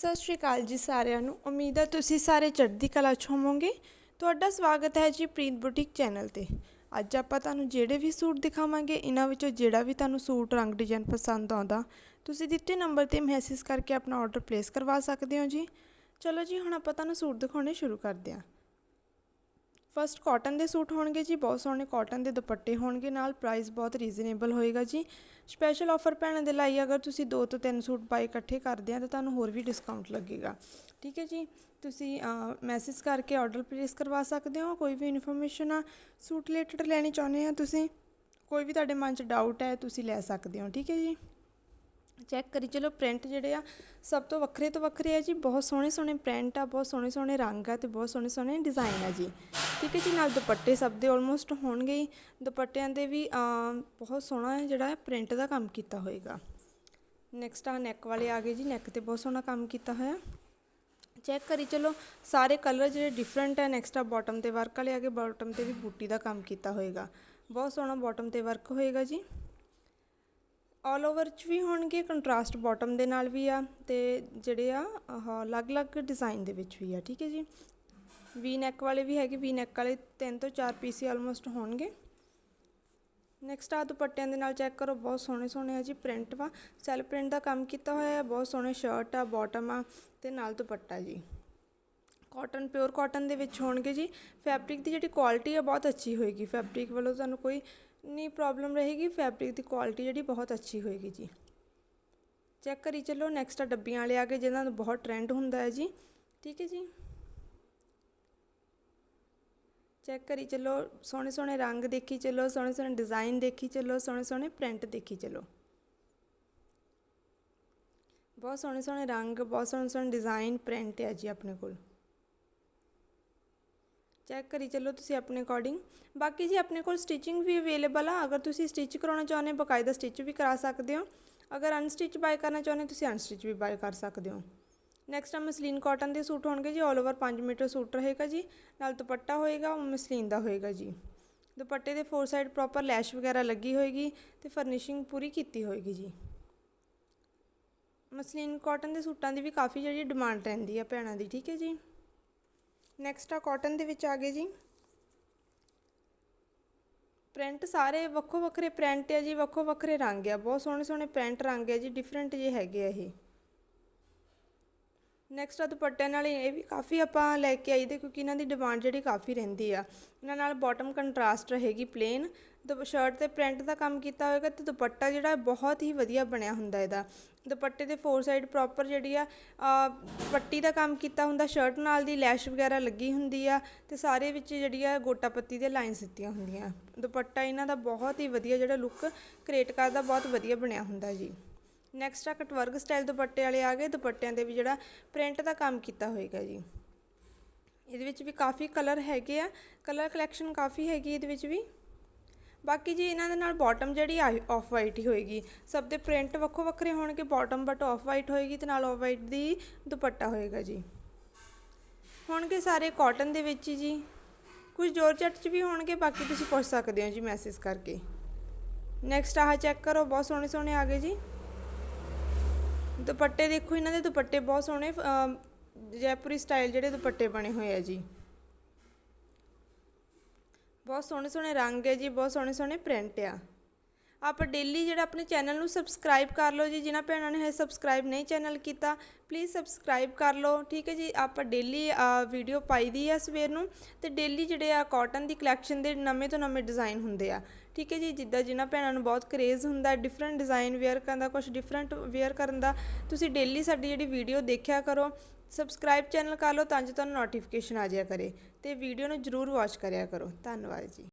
ਸਤਿ ਸ਼੍ਰੀ ਅਕਾਲ ਜੀ ਸਾਰਿਆਂ ਨੂੰ। ਉਮੀਦ ਹੈ ਤੁਸੀਂ ਸਾਰੇ ਚੜ੍ਹਦੀ ਕਲਾ 'ਚ ਹੋਵੋਗੇ। ਤੁਹਾਡਾ ਸਵਾਗਤ ਹੈ ਜੀ ਪ੍ਰੀਤ ਬੁਟੀਕ ਚੈਨਲ ਤੇ। ਅੱਜ ਆਪਾਂ ਤੁਹਾਨੂੰ ਜਿਹੜੇ ਵੀ ਸੂਟ ਦਿਖਾਵਾਂਗੇ, ਇਹਨਾਂ ਵਿੱਚੋਂ ਜਿਹੜਾ ਵੀ ਤੁਹਾਨੂੰ ਸੂਟ ਰੰਗ ਡਿਜ਼ਾਈਨ ਪਸੰਦ ਆਉਂਦਾ, ਤੁਸੀਂ ਦਿੱਤੇ ਨੰਬਰ ਤੇ ਮੈਸੇਜ ਕਰਕੇ ਆਪਣਾ ਆਰਡਰ ਪਲੇਸ ਕਰਵਾ ਸਕਦੇ ਹੋ ਜੀ। ਚਲੋ ਜੀ, ਹੁਣ ਆਪਾਂ ਤੁਹਾਨੂੰ ਸੂਟ ਦਿਖਾਉਣੇ ਸ਼ੁਰੂ ਕਰਦੇ ਹਾਂ। ਫਸਟ ਕਾਟਨ ਦੇ ਸੂਟ ਹੋਣਗੇ ਜੀ, ਬਹੁਤ ਸੋਹਣੇ ਕਾਟਨ ਦੇ ਦੁਪੱਟੇ ਹੋਣਗੇ ਨਾਲ ਪ੍ਰਾਈਸ ਬਹੁਤ ਰੀਜ਼ਨੇਬਲ ਹੋਏਗਾ ਜੀ। ਸਪੈਸ਼ਲ ਆਫਰ ਭੈਣਾਂ ਦੇ ਲਈ ਅਗਰ ਤੁਸੀਂ ਦੋ ਤੋਂ ਤਿੰਨ ਸੂਟ ਬਾਈ ਇਕੱਠੇ ਕਰਦੇ ਆ, ਤਾਂ ਤੁਹਾਨੂੰ ਹੋਰ ਵੀ ਡਿਸਕਾਊਂਟ ਲੱਗੇਗਾ। ਠੀਕ ਹੈ ਜੀ? ਤੁਸੀਂ ਮੈਸੇਜ ਕਰਕੇ ਆਰਡਰ ਪਲੇਸ ਕਰਵਾ ਸਕਦੇ ਹੋ। ਕੋਈ ਵੀ ਇਨਫੋਰਮੇਸ਼ਨ ਆ, ਸੂਟ ਰਿਲੇਟਡ ਲੈਣੀ ਚਾਹੁੰਦੇ ਆ ਤੁਸੀਂ, ਕੋਈ ਵੀ ਤੁਹਾਡੇ ਮਨ 'ਚ ਡਾਊਟ ਹੈ, ਤੁਸੀਂ ਲੈ ਸਕਦੇ ਹੋ। ਠੀਕ ਹੈ ਜੀ? ਚੈੱਕ ਕਰੀ ਚਲੋ ਪ੍ਰਿੰਟ ਜਿਹੜੇ ਆ, ਸਭ ਤੋਂ ਵੱਖਰੇ ਤੋਂ ਵੱਖਰੇ ਆ ਜੀ। ਬਹੁਤ ਸੋਹਣੇ ਸੋਹਣੇ ਪ੍ਰਿੰਟ ਆ, ਬਹੁਤ ਸੋਹਣੇ ਸੋਹਣੇ ਰੰਗ ਆ ਤੇ ਬਹੁਤ ਸੋਹਣੇ ਸੋਹਣੇ ਡਿਜ਼ਾਈਨ ਆ ਜੀ। ਠੀਕ ਹੈ ਜੀ ਨਾਲ ਦੁਪੱਟੇ ਸਭ ਦੇ ਆਲਮੋਸਟ ਹੋਣਗੇ ਹੀ। ਦੁਪੱਟਿਆਂ ਦੇ ਵੀ ਬਹੁਤ ਸੋਹਣਾ ਜਿਹੜਾ ਪ੍ਰਿੰਟ ਦਾ ਕੰਮ ਕੀਤਾ ਹੋਏਗਾ। ਨੈਕਸਟ ਆ ਨੈਕ ਵਾਲੇ ਆ ਗਏ ਜੀ ਨੈਕ ਤੇ ਬਹੁਤ ਸੋਹਣਾ ਕੰਮ ਕੀਤਾ ਹੋਇਆ। ਚੈੱਕ ਕਰੀ, ਚਲੋ, ਸਾਰੇ ਕਲਰ ਜਿਹੜੇ ਡਿਫਰੈਂਟ ਹੈ ਨੈਕਸਟ ਆ ਬਾਟਮ ਤੇ ਵਰਕ ਵਾਲੇ ਆ ਗਏ ਬਾਟਮ ਤੇ ਵੀ ਬੂਟੀ ਦਾ ਕੰਮ ਕੀਤਾ ਹੋਏਗਾ। ਬਹੁਤ ਸੋਹਣਾ ਬਾਟਮ ਤੇ ਵਰਕ ਹੋਏਗਾ ਜੀ। ਆਲ ਓਵਰ ਚ ਵੀ ਹੋਣਗੇ ਕੰਟਰਾਸਟ ਬਾਟਮ ਦੇ ਨਾਲ ਵੀ ਆ, ਤੇ ਜਿਹੜੇ ਆ ਅਲੱਗ-ਅਲੱਗ ਡਿਜ਼ਾਈਨ ਦੇ ਵਿੱਚ ਵੀ ਆ, ਠੀਕ ਹੈ ਜੀ। ਵੀ ਨੈਕ ਵਾਲੇ ਵੀ ਹੈਗੇ ਵੀ ਨੈਕ ਵਾਲੇ ਤਿੰਨ ਤੋਂ ਚਾਰ ਪੀਸ ਹੀ ਆਲਮੋਸਟ ਹੋਣਗੇ। ਨੈਕਸਟ ਆ ਦੁਪੱਟਿਆਂ ਦੇ ਨਾਲ ਚੈੱਕ ਕਰੋ, ਬਹੁਤ ਸੋਹਣੇ ਸੋਹਣੇ ਆ ਜੀ ਪ੍ਰਿੰਟ ਵਾ। ਸੈਲ ਪ੍ਰਿੰਟ ਦਾ ਕੰਮ ਕੀਤਾ ਹੋਇਆ ਹੈ, ਬਹੁਤ ਸੋਹਣੇ ਸ਼ਰਟ ਆ ਬਾਟਮ ਆ ਤੇ ਨਾਲ ਦੁਪੱਟਾ ਜੀ। ਕਾਟਨ ਪਿਓਰ ਕਾਟਨ ਦੇ ਵਿੱਚ ਹੋਣਗੇ ਜੀ। ਫੈਬਰਿਕ ਦੀ ਜਿਹੜੀ ਕੁਆਲਿਟੀ ਆ, ਬਹੁਤ ਅੱਛੀ ਹੋਏਗੀ। ਫੈਬਰਿਕ ਵੱਲੋਂ ਤੁਹਾਨੂੰ ਕੋਈ ਨਹੀਂ ਪ੍ਰੋਬਲਮ ਰਹੇਗੀ ਫੈਬਰਿਕ ਦੀ ਕੁਆਲਿਟੀ ਜਿਹੜੀ ਬਹੁਤ ਅੱਛੀ ਹੋਏਗੀ ਜੀ। ਚੈੱਕ ਕਰੀ ਚੱਲੋ ਨੈਕਸਟ ਆ ਡੱਬੀਆਂ ਵਾਲੇ ਆ ਗਏ ਜਿਹਨਾਂ ਦਾ ਬਹੁਤ ਟ੍ਰੈਂਡ ਹੁੰਦਾ ਹੈ ਜੀ। ਠੀਕ ਹੈ ਜੀ। ਚੈੱਕ ਕਰੀ ਚੱਲੋ ਸੋਹਣੇ ਸੋਹਣੇ ਰੰਗ ਦੇਖੀ ਚੱਲੋ ਸੋਹਣੇ ਸੋਹਣੇ ਡਿਜ਼ਾਈਨ ਦੇਖੀ ਚੱਲੋ ਸੋਹਣੇ ਸੋਹਣੇ ਪ੍ਰਿੰਟ ਦੇਖੀ ਚੱਲੋ ਬਹੁਤ ਸੋਹਣੇ ਸੋਹਣੇ ਰੰਗ ਬਹੁਤ ਸੋਹਣੇ ਸੋਹਣੇ ਡਿਜ਼ਾਈਨ ਪ੍ਰਿੰਟ ਹੈ ਜੀ ਆਪਣੇ ਕੋਲ ਚੈੱਕ ਕਰੀ ਚੱਲੋ ਤੁਸੀਂ ਆਪਣੇ ਅਕੋਰਡਿੰਗ ਬਾਕੀ ਜੀ ਆਪਣੇ ਕੋਲ ਸਟਿਚਿੰਗ ਵੀ ਅਵੇਲੇਬਲ ਆ ਅਗਰ ਤੁਸੀਂ ਸਟਿਚ ਕਰਾਉਣਾ ਚਾਹੁੰਦੇ ਬਕਾਇਦਾ ਸਟਿਚ ਵੀ ਕਰਾ ਸਕਦੇ ਹੋ ਅਗਰ ਅਨਸਟਿਚ ਬਾਈ ਕਰਨਾ ਚਾਹੁੰਦੇ ਤੁਸੀਂ ਅਨਸਟਿਚ ਵੀ ਬਾਈ ਕਰ ਸਕਦੇ ਹੋ ਨੈਕਸਟ ਆ ਮਸਲੀਨ ਕਾਟਨ ਦੇ ਸੂਟ ਹੋਣਗੇ ਜੀ ਆਲ ਓਵਰ 5 ਮੀਟਰ ਸੂਟ ਰਹੇਗਾ ਜੀ। ਨਾਲ ਦੁਪੱਟਾ ਹੋਏਗਾ, ਉਹ ਮਸਲੀਨ ਦਾ ਹੋਏਗਾ ਜੀ। ਦੁਪੱਟੇ ਦੇ ਫੋਰ ਸਾਈਡ ਪ੍ਰੋਪਰ ਲੈਸ਼ ਵਗੈਰਾ ਲੱਗੀ ਹੋਏਗੀ ਤੇ ਫਰਨਿਸ਼ਿੰਗ ਪੂਰੀ ਕੀਤੀ ਹੋਏਗੀ ਜੀ। ਮਸਲੀਨ ਕਾਟਨ ਦੇ ਸੂਟਾਂ ਦੀ ਵੀ ਕਾਫੀ ਜਿਹੜੀ ਡਿਮਾਂਡ ਰਹਿੰਦੀ ਆ ਭੈਣਾਂ ਦੀ, ਠੀਕ ਹੈ ਜੀ। ਨੈਕਸਟ ਆ ਕਾਟਨ ਦੇ ਵਿੱਚ ਆ ਗਏ ਜੀ। ਪ੍ਰਿੰਟ ਸਾਰੇ ਵੱਖੋ ਵੱਖਰੇ ਪ੍ਰਿੰਟ ਆ ਜੀ, ਵੱਖੋ ਵੱਖਰੇ ਰੰਗ ਆ, ਬਹੁਤ ਸੋਹਣੇ ਸੋਹਣੇ ਪ੍ਰਿੰਟ ਰੰਗ ਆ ਜੀ ਡਿਫਰੈਂਟ ਜੇ ਹੈਗੇ ਆ ਇਹ। ਨੈਕਸਟ ਆ ਦੁਪੱਟਿਆਂ ਨਾਲ ਇਹ ਵੀ ਕਾਫੀ ਆਪਾਂ ਲੈ ਕੇ ਆਈਦੇ ਕਿਉਂਕਿ ਇਹਨਾਂ ਦੀ ਡਿਮਾਂਡ ਜਿਹੜੀ ਕਾਫੀ ਰਹਿੰਦੀ ਆ। ਇਹਨਾਂ ਨਾਲ ਬਾਟਮ ਕੰਟਰਾਸਟ ਰਹੇਗੀ ਪਲੇਨ ਸ਼ਰਟ ਤੇ ਪ੍ਰਿੰਟ ਦਾ ਕੰਮ ਕੀਤਾ ਹੋਏਗਾ ਤੇ ਦੁਪੱਟਾ ਜਿਹੜਾ ਬਹੁਤ ਹੀ ਵਧੀਆ ਬਣਿਆ ਹੁੰਦਾ ਇਹਦਾ। ਦੁਪੱਟੇ ਦੇ ਫੋਰ ਸਾਈਡ ਪ੍ਰੋਪਰ ਜਿਹੜੀ ਆ ਪੱਟੀ ਦਾ ਕੰਮ ਕੀਤਾ ਹੁੰਦਾ ਸ਼ਰਟ ਨਾਲ ਦੀ ਲੈਸ਼ ਵਗੈਰਾ ਲੱਗੀ ਹੁੰਦੀ ਆ ਤੇ ਸਾਰੇ ਵਿੱਚ ਜਿਹੜੀ ਆ ਗੋਟਾ ਪੱਤੀ ਦੇ ਲਾਈਨਸ ਦਿੱਤੀਆਂ ਹੁੰਦੀਆਂ। ਦੁਪੱਟਾ ਇਹਨਾਂ ਦਾ ਬਹੁਤ ਹੀ ਵਧੀਆ ਜਿਹੜਾ ਲੁੱਕ ਕ੍ਰੀਏਟ ਕਰਦਾ, ਬਹੁਤ ਵਧੀਆ ਬਣਿਆ ਹੁੰਦਾ ਜੀ। ਨੈਕਸਟ ਆ ਕਟਵਰਕ ਸਟਾਈਲ ਦੁਪੱਟੇ ਵਾਲੇ ਆ ਗਏ। ਦੁਪੱਟਿਆਂ ਦੇ ਵੀ ਜਿਹੜਾ ਪ੍ਰਿੰਟ ਦਾ ਕੰਮ ਕੀਤਾ ਹੋਏਗਾ ਜੀ। ਇਹਦੇ ਵਿੱਚ ਵੀ ਕਾਫੀ ਕਲਰ ਹੈਗੇ ਆ। ਕਲਰ ਕਲੈਕਸ਼ਨ ਕਾਫੀ ਹੈਗੀ ਇਹਦੇ ਵਿੱਚ ਵੀ। ਬਾਕੀ ਜੀ ਇਹਨਾਂ ਦੇ ਨਾਲ ਬਾਟਮ ਜਿਹੜੀ ਆਫ ਵਾਈਟ ਹੀ ਹੋਏਗੀ। ਸਭ ਦੇ ਪ੍ਰਿੰਟ ਵੱਖੋ ਵੱਖਰੇ ਹੋਣਗੇ ਬਾਟਮ ਬਟ ਆਫ ਵਾਈਟ ਹੋਏਗੀ ਤੇ ਨਾਲ ਆਫ ਵਾਈਟ ਦੀ ਦੁਪੱਟਾ ਹੋਏਗਾ ਜੀ। ਹੋਣਗੇ ਸਾਰੇ ਕਾਟਨ ਦੇ ਵਿੱਚ ਜੀ। ਕੁਝ ਜੋਰਜੱਟ 'ਚ ਵੀ ਹੋਣਗੇ, ਬਾਕੀ ਤੁਸੀਂ ਪੁੱਛ ਸਕਦੇ ਹੋ ਜੀ ਮੈਸੇਜ ਕਰਕੇ। ਨੈਕਸਟ ਆਹ ਚੈੱਕ ਕਰੋ, ਬਹੁਤ ਸੋਹਣੇ ਸੋਹਣੇ ਆ ਗਏ ਜੀ। ਦੁਪੱਟੇ ਦੇਖੋ, ਇਹਨਾਂ ਦੇ ਦੁਪੱਟੇ ਬਹੁਤ ਸੋਹਣੇ ਜੈਪੁਰੀ ਸਟਾਈਲ ਜਿਹੜੇ ਦੁਪੱਟੇ ਬਣੇ ਹੋਏ ਆ ਜੀ। ਬਹੁਤ ਸੋਹਣੇ ਸੋਹਣੇ ਰੰਗ ਹੈ ਜੀ, ਬਹੁਤ ਸੋਹਣੇ ਸੋਹਣੇ ਪ੍ਰਿੰਟ ਆ। ਆਪਾਂ ਡੇਲੀ ਜਿਹੜਾ ਆਪਣੇ ਚੈਨਲ ਨੂੰ ਸਬਸਕ੍ਰਾਈਬ ਕਰ ਲਓ ਜੀ, ਜਿਨ੍ਹਾਂ ਭੈਣਾਂ ਨੇ ਹੈ ਸਬਸਕ੍ਰਾਈਬ ਨਹੀਂ ਚੈਨਲ ਕੀਤਾ ਪਲੀਜ਼ ਸਬਸਕ੍ਰਾਈਬ ਕਰ ਲਓ, ਠੀਕ ਹੈ ਜੀ? ਆਪਾਂ ਡੇਲੀ ਵੀਡੀਓ ਪਾਈਦੀ ਆ ਸਵੇਰ ਨੂੰ ਤੇ ਡੇਲੀ ਜਿਹੜੇ ਆ ਕਾਟਨ ਦੀ ਕਲੈਕਸ਼ਨ ਦੇ ਨਵੇਂ ਤੋਂ ਨਵੇਂ ਡਿਜ਼ਾਈਨ ਹੁੰਦੇ ਆ, ਠੀਕ ਹੈ ਜੀ? ਜਿੱਦਾਂ ਜਿਨ੍ਹਾਂ ਭੈਣਾਂ ਨੂੰ ਬਹੁਤ ਕਰੇਜ਼ ਹੁੰਦਾ ਡਿਫਰੈਂਟ ਡਿਜ਼ਾਈਨ ਵੇਅਰ ਕਰਨ ਦਾ ਕੁਝ ਡਿਫਰੈਂਟ ਵੇਅਰ ਕਰਨ ਦਾ, ਤੁਸੀਂ ਡੇਲੀ ਸਾਡੀ ਜਿਹੜੀ ਵੀਡੀਓ ਦੇਖਿਆ ਕਰੋ ਸਬਸਕ੍ਰਾਈਬ ਚੈਨਲ ਕਰ ਲਓ ਤਾਂ ਜੋ ਤੁਹਾਨੂੰ ਨੋਟੀਫਿਕੇਸ਼ਨ ਆ ਜਾਇਆ ਕਰੇ ਤੇ ਵੀਡੀਓ ਨੂੰ ਜਰੂਰ ਵਾਚ ਕਰਿਆ ਕਰੋ। ਧੰਨਵਾਦ ਜੀ।